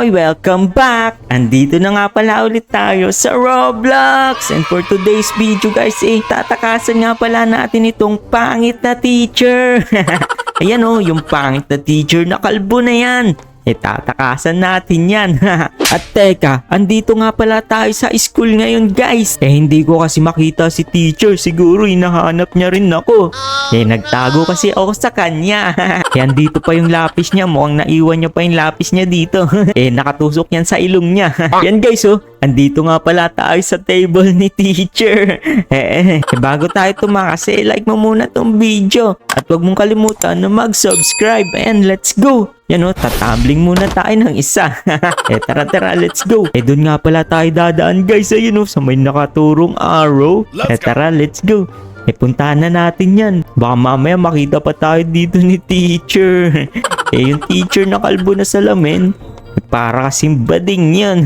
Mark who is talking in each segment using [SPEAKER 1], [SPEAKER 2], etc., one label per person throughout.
[SPEAKER 1] boy! Welcome back! Andito na nga pala ulit tayo sa Roblox! And for today's video guys, eh, tatakasan nga pala natin itong pangit na teacher! Ayan oh, yung pangit na teacher na kalbo na yan! Eh, tatakasan natin yan. At teka, andito nga pala tayo sa school ngayon guys. Eh, hindi ko kasi makita si teacher. Siguro hinahanap niya rin ako. Eh, nagtago kasi ako sa kanya. eh, andito pa yung lapis niya. Mukhang naiwan niya pa yung lapis niya dito. eh, nakatusok yan sa ilong niya. yan guys oh. Andito nga pala tayo sa table ni teacher. eh, eh, bago tayo tumakas, eh, like mo muna tong video. At huwag mong kalimutan na mag-subscribe. And let's go! Yan o, tatambling muna tayo ng isa. eh tara tara, let's go. Eh doon nga pala tayo dadaan guys. Ayun o, sa may nakaturong arrow. eh tara, let's go. Eh puntahan na natin yan. Baka mamaya makita pa tayo dito ni teacher. eh yung teacher na kalbo na salamin. eh, Para kasing bading yan.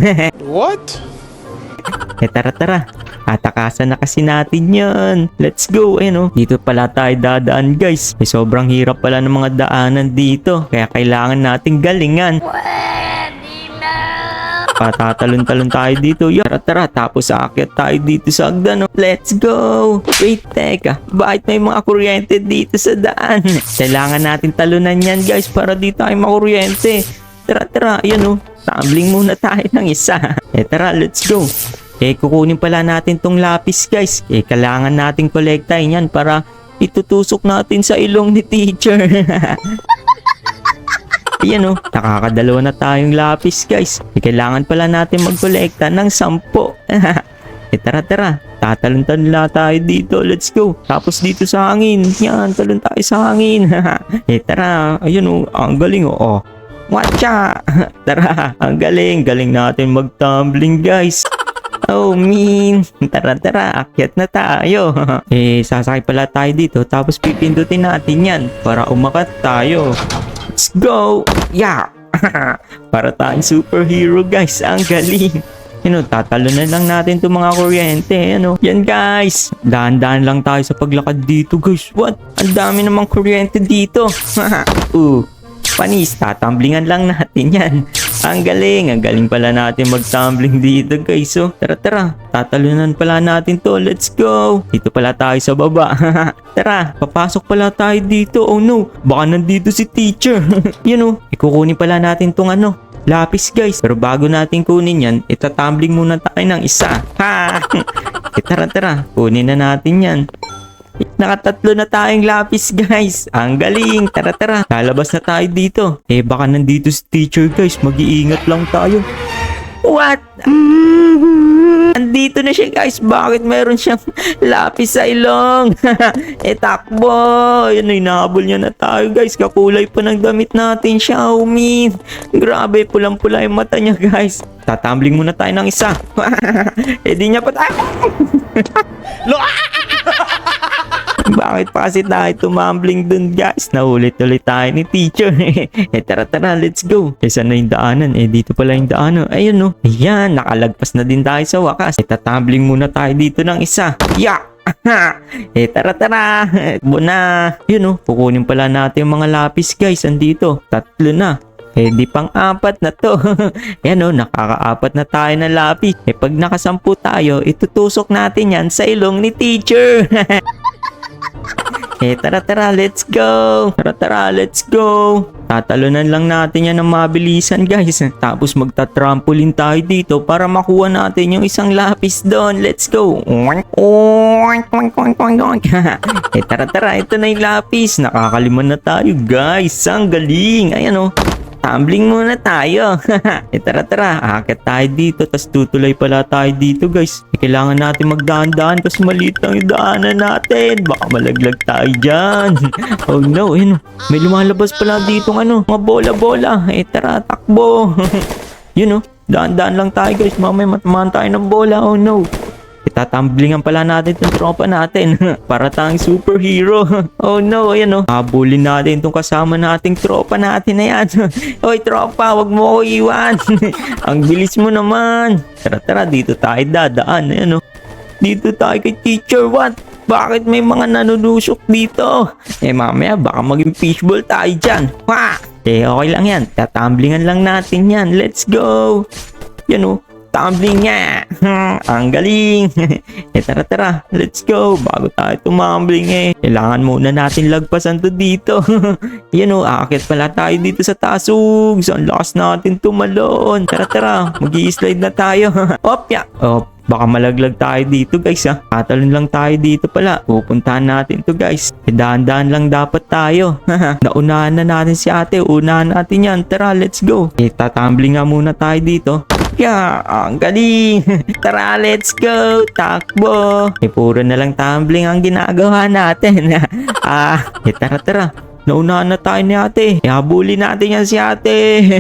[SPEAKER 2] What?
[SPEAKER 1] Eh tara tara. Atakasan na kasi natin yan. Let's go. Ayun oh. Dito pala tayo dadaan guys. Eh, sobrang hirap pala ng mga daanan dito. Kaya kailangan nating galingan. Patatalon-talon tayo dito. Yo, tara tara. Tapos aakyat tayo dito sa hagdan. oh. Let's go. Wait, teka. Bakit may mga kuryente dito sa daan? Kailangan natin talunan yan guys para di tayo makuryente. Tara tara. Ayun oh. Tumbling muna tayo ng isa. Eh tara, let's go. Eh, kukunin pala natin tong lapis, guys. Eh, kailangan nating kolektahin yan para itutusok natin sa ilong ni teacher. Ayan oh, nakakadalawa na tayong lapis, guys. Eh, kailangan pala natin magkolekta ng sampo. eh, tara, tara. Tatalon-talon tayo dito. Let's go. Tapos dito sa hangin. Yan, talon tayo sa hangin. eh, tara. Ayun oh, ang galing oh. oh. Watcha! Tara, ang galing. Galing natin mag-tumbling, guys. Oh, mean. Tara, tara. Akyat na tayo. eh, sasakay pala tayo dito. Tapos pipindutin natin yan para umakat tayo. Let's go! Yeah! para tayong superhero, guys. Ang galing. You know, tatalunan lang natin itong mga kuryente. Ano? Yan, guys. Dahan-dahan lang tayo sa paglakad dito, guys. What? Ang dami namang kuryente dito. uh, panis, tatamblingan lang natin yan. Ang galing, ang galing pala natin mag-tumbling dito guys. So, tara tara, tatalunan pala natin to. Let's go. Dito pala tayo sa baba. tara, papasok pala tayo dito. Oh no, baka nandito si teacher. you know, ikukunin pala natin tong ano, lapis guys. Pero bago natin kunin yan, itatumbling muna tayo ng isa. Ha! eh, tara tara, kunin na natin yan. Nakatatlo na tayong lapis guys. Ang galing. Tara tara. Lalabas na tayo dito. Eh baka nandito si teacher guys. Mag-iingat lang tayo. What? Andito na siya guys. Bakit mayroon siyang lapis sa ilong? eh takbo. Yun hinahabol niya na tayo guys. Kakulay pa ng damit natin siya. Min. Grabe. Pulang-pula yung mata niya guys. Tatambling muna tayo ng isa. eh di niya pa tayo. Bakit pa kasi tayo tumambling dun guys? Naulit-ulit tayo ni teacher. eh tara tara, let's go. Eh saan na yung daanan? Eh dito pala yung daanan. Ayun no. Ayan, nakalagpas na din tayo sa wakas. Eh tatumbling muna tayo dito ng isa. Yeah! eh tara tara. Buna. Yun no, kukunin pala natin yung mga lapis guys. Andito. Tatlo na. Eh di pang apat na to. Yan o, nakakaapat na tayo na lapis. Eh pag nakasampu tayo, itutusok natin yan sa ilong ni teacher. Eh, tara tara, let's go! Tara tara, let's go! Tatalunan lang natin yan ng mabilisan guys. Tapos magta-trampoline tayo dito para makuha natin yung isang lapis doon. Let's go! Oink, oink, eh, tara tara, ito na yung lapis. Nakakaliman na tayo guys. Ang galing! Ayan oh. Tumbling muna tayo. eh tara tara, akit tayo dito. Tapos tutuloy pala tayo dito guys. Eh, kailangan natin magdaan-daan kasi maliit lang yung daanan natin. Baka malaglag tayo dyan. oh no, no. May lumalabas pala dito ano, mga bola-bola. Eh tara, takbo. Yun oh, daan-daan lang tayo guys. Mamaya matamaan tayo ng bola. Oh no. Itatamblingan pala natin itong tropa natin para tayong superhero. oh no, ayan oh. Habulin natin itong kasama nating tropa natin na yan. Hoy tropa, wag mo ako iwan. Ang bilis mo naman. Tara tara, dito tayo dadaan. Ayan oh. Dito tayo kay teacher. What? Bakit may mga nanunusok dito? Eh mamaya baka maging fishball tayo dyan. Ha! Eh, okay lang yan. Tatamblingan lang natin yan. Let's go! Yan o. Tumbling nga! Ang galing! eh, tara tara. Let's go! Bago tayo tumambling eh. Kailangan muna natin lagpasan to dito. Yan o. Aakit pala tayo dito sa tasog. So, ang natin tumalon. Tara tara. mag slide na tayo. Opya! Op. Baka malaglag tayo dito guys ha. Tatalon lang tayo dito pala. Pupuntahan natin to guys. E dahan-dahan lang dapat tayo. Naunahan na natin si ate. Unahan natin yan. Tara, let's go. Eh, tatambling nga muna tayo dito. Yeah, ang galing. Tara, let's go. Takbo. Eh, puro na lang tumbling ang ginagawa natin. ah, eh, tara, tara. Naunahan na tayo ni ate. Ihabulin natin yan si ate.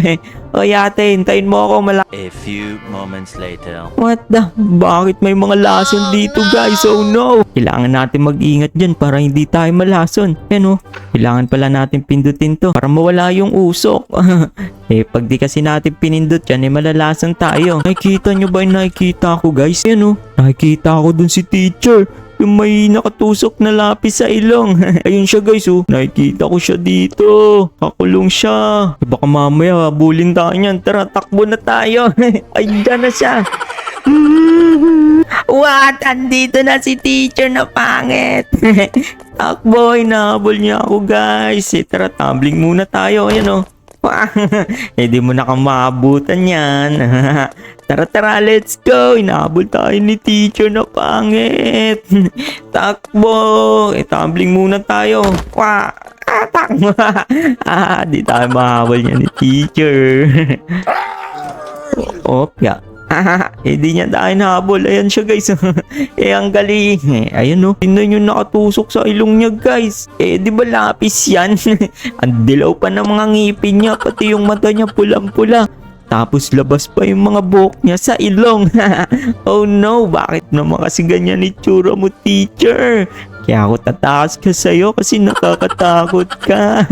[SPEAKER 1] Oy ate, hintayin mo ako. Mala
[SPEAKER 2] A few moments later.
[SPEAKER 1] What the? Bakit may mga lason dito guys? Oh no! Kailangan natin mag-ingat dyan para hindi tayo malason. Yan oh. Kailangan pala natin pindutin to para mawala yung usok. eh pag di kasi natin pinindot yan eh malalason tayo. Nakikita nyo ba yung nakikita ko guys? Yan oh. Nakikita ko dun si teacher. Yung may nakatusok na lapis sa ilong. Ayun siya guys oh. Nakikita ko siya dito. Kakulong siya. Baka mamaya bulin tayo niyan. Tara takbo na tayo. Ay na siya. What? Andito na si teacher na pangit. Takbo, inahabol niya ako guys. Eh, tara, tumbling muna tayo. Ayan oh. eh di mo na kang maabutan yan. tara tara, let's go. Inahabol tayo ni teacher na pangit. Takbo. Eh, tumbling muna tayo. Wah. Ah, takbo. ah, di tayo mahabol niya ni teacher. Opya. eh di niya tayo nahabol. Ayan siya guys. eh ang galing. Eh, ayun no. Tingnan yung nakatusok sa ilong niya guys. Eh di ba lapis yan? ang dilaw pa ng mga ngipin niya. Pati yung mata niya pulang-pula. Tapos labas pa yung mga buhok niya sa ilong. oh no, bakit naman kasi ganyan itsura mo teacher? Kaya ako tatakas ka sa'yo kasi nakakatakot ka.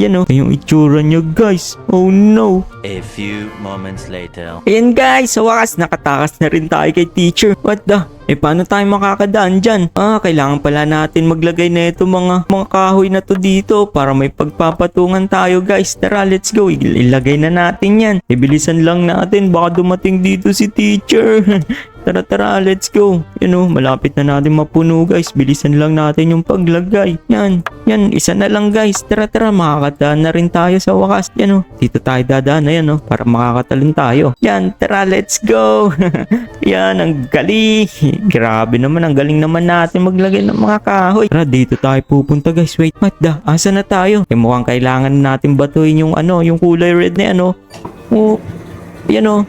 [SPEAKER 1] Yan oh, yung itsura niya guys. Oh no.
[SPEAKER 2] A few moments later.
[SPEAKER 1] Ayan guys, sa wakas nakatakas na rin tayo kay teacher. What the? Eh paano tayo makakadaan dyan? Ah, kailangan pala natin maglagay na ito mga, mga kahoy na to dito para may pagpapatungan tayo guys. Tara, let's go. Il- ilagay na natin yan. Ibilisan lang natin. Baka dumating dito si teacher. Tara tara, let's go. Yan oh, malapit na natin mapuno guys. Bilisan lang natin yung paglagay. Yan, yan, isa na lang guys. Tara tara, makakadaan na rin tayo sa wakas. Yan oh, dito tayo dadaan na yan oh, para makakatalon tayo. Yan, tara, let's go. yan, ang galing. Grabe naman, ang galing naman natin maglagay ng mga kahoy. Tara, dito tayo pupunta guys. Wait, what the? Asa na tayo? Eh, mukhang kailangan natin batuin yung ano, yung kulay red na ano. Oh, yan o.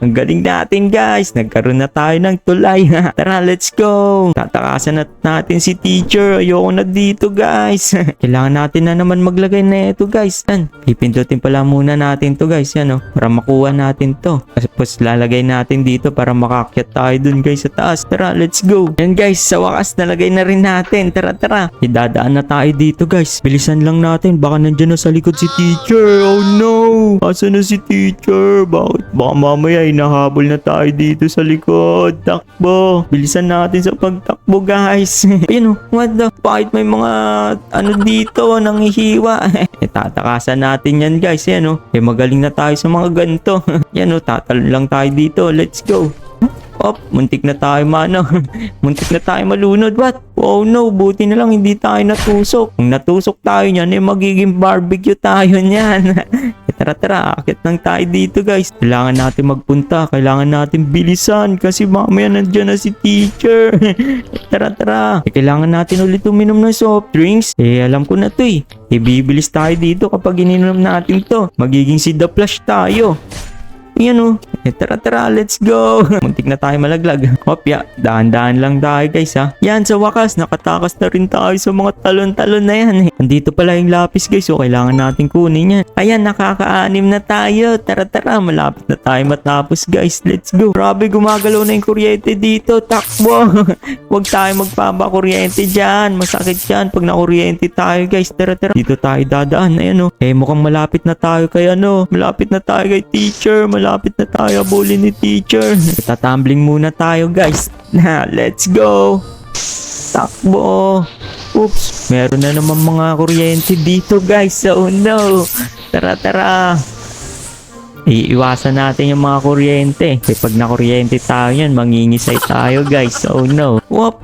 [SPEAKER 1] Ang galing natin guys. Nagkaroon na tayo ng tulay. Tara, let's go. Tatakasan na natin si teacher. Ayoko na dito guys. Kailangan natin na naman maglagay na ito guys. Yan. Pipindutin pala muna natin to guys. Yan o. Para makuha natin to. Tapos lalagay natin dito para makakyat tayo dun guys sa taas. Tara, let's go. Yan guys. Sa wakas nalagay na rin natin. Tara, tara. Idadaan na tayo dito guys. Bilisan lang natin. Baka nandyan na sa likod si teacher. Oh no. Asa na si teacher? Bakit? Baka mamaya hinahabol na tayo dito sa likod. Takbo. Bilisan natin sa pagtakbo guys. Ayun oh. What the? Bakit may mga ano dito nanghihiwa? eh tatakasan natin yan guys. Yan oh. Eh magaling na tayo sa mga ganito. yan oh. Tatalon lang tayo dito. Let's go. Op, muntik na tayo mano. muntik na tayo malunod. What? Oh no, buti na lang hindi tayo natusok. Kung natusok tayo niyan, eh magiging barbecue tayo niyan. eh, tara tara, akit lang tayo dito guys. Kailangan natin magpunta, kailangan natin bilisan kasi mamaya nandiyan na si teacher. eh, tara tara, eh, kailangan natin ulit uminom ng soft drinks. Eh alam ko na to eh. Eh bibilis tayo dito kapag ininom natin to. Magiging si The Flash tayo. Yan o. Eh, tara tara, let's go. Muntik na tayo malaglag. Hopya, dahan-dahan lang tayo guys ha. Yan, sa wakas, nakatakas na rin tayo sa mga talon-talon na yan. Eh. Andito pala yung lapis guys, so kailangan natin kunin yan. Ayan, nakaka-anim na tayo. Tara tara, malapit na tayo matapos guys. Let's go. Grabe, gumagalaw na yung kuryente dito. Takbo. Huwag tayo magpapakuryente dyan. Masakit yan pag nakuryente tayo guys. Tara tara. Dito tayo dadaan. Ayan o. Eh, mukhang malapit na tayo kay ano. Malapit na tayo kay teacher. Malapit na tayo abulin ni teacher. Tatumbling muna tayo guys. Na, let's go. Takbo. Oops, meron na naman mga kuryente dito guys. Oh no. tara, tara. Iiwasan natin yung mga kuryente. Kasi pag nakuryente tayo yan, mangingisay tayo guys. Oh no. Whoop.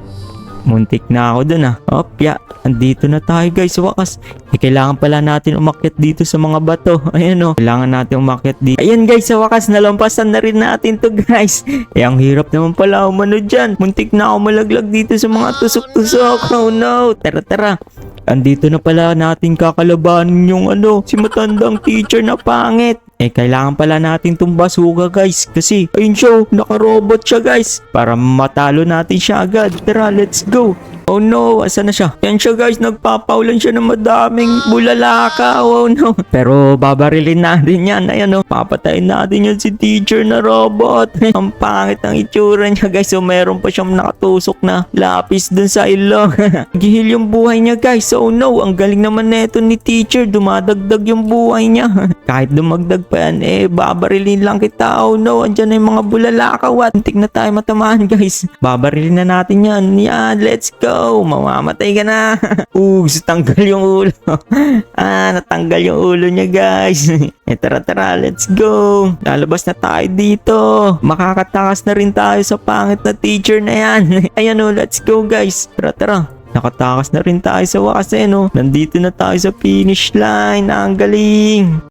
[SPEAKER 1] Muntik na ako dun ah. Op, ya. Andito na tayo guys wakas. Eh, kailangan pala natin umakyat dito sa mga bato. Ayan oh. Kailangan natin umakyat dito. Ayan guys, sa wakas nalampasan na rin natin to guys. Eh, ang hirap naman pala umano dyan. Muntik na ako malaglag dito sa mga tusok-tusok. Oh no. Tara, tara. Andito na pala natin kakalabanin yung ano, si matandang teacher na pangit. Eh, kailangan pala natin itong basuka guys. Kasi, ayun siya, oh, naka-robot siya guys. Para matalo natin siya agad. Tara, let's go. Oh no, asa na siya? Yan siya guys, nagpapaulan siya ng madaming bulalaka. Oh no. Pero babarilin natin yan. Ayan oh, papatayin natin yan si teacher na robot. Ang pangit ang itsura niya guys. So meron pa siyang nakatusok na lapis dun sa ilong. Gihil yung buhay niya guys. Oh no, ang galing naman neto ni teacher. Dumadagdag yung buhay niya. Kahit dumagdag pa yan, eh babarilin lang kita. Oh no, andyan na yung mga bulalaka. What? Na tayo matamaan guys. Babarilin na natin yan. Yan, let's go. Mamamatay ka na. Ugs, tanggal yung ulo. ah, natanggal yung ulo niya guys. eh tara tara, let's go. Lalabas na tayo dito. Makakatakas na rin tayo sa pangit na teacher na yan. Ayan o, let's go guys. Tara tara. Nakatakas na rin tayo sa wakas eh no. Nandito na tayo sa finish line. Ang galing.